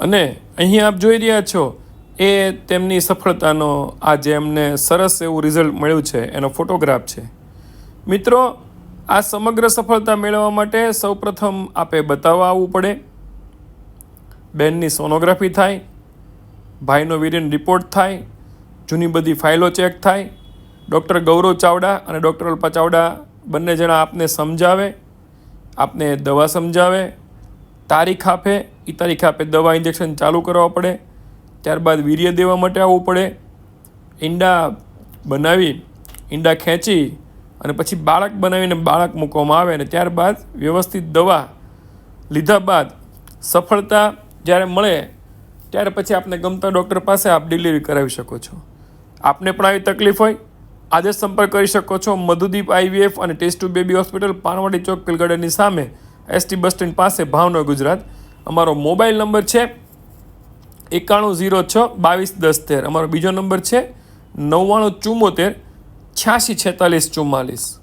અને અહીં આપ જોઈ રહ્યા છો, એ તેમની સફળતાનો આ જે એમને સરસ એવું રિઝલ્ટ મળ્યું છે, એનો ફોટોગ્રાફ છે. મિત્રો, આ સમગ્ર સફળતા મેળવવા માટે સૌપ્રથમ આપે બતાવવા આવવું પડે. બેનની સોનોગ્રાફી થાય, ભાઈનો વિરિયન રિપોર્ટ થાય, જૂની બધી ફાઇલો ચેક થાય ડૉક્ટર ગૌરવ ચાવડા અને ડૉક્ટર અલ્પા ચાવડા બંને જણા આપને સમજાવે, આપને દવા સમજાવે તારીખ આપે એ તારીખ આપે દવા ઇન્જેક્શન ચાલુ કરવા પડે, ત્યારબાદ વીર્ય દેવા માટે આવવું પડે, ઈંડા બનાવી, ઈંડા ખેંચી અને પછી બાળક બનાવીને બાળક મૂકવામાં આવે અને ત્યારબાદ વ્યવસ્થિત દવા લીધા બાદ સફળતા જ્યારે મળે, ત્યારે પછી આપને ગમતા ડૉક્ટર પાસે આપ ડિલિવરી કરાવી શકો છો. આપને પણ આવી તકલીફ હોય, આજે સંપર્ક કરી શકો છો. મધુદીપ આઈવીએફ અને test tube baby hospital Panwadi chowk pill સામે. એસટી બસ સ્ટેન્ડ પાસે ભાવનગર, ગુજરાત. અમારો મોબાઈલ નંબર છે એકાણું ઝીરો છ બાવીસ દસ તેર. અમારો બીજો નંબર છે નવ્વાણું ચુમ્મોતેર છ્યાસી છેતાલીસ ચુમ્માલીસ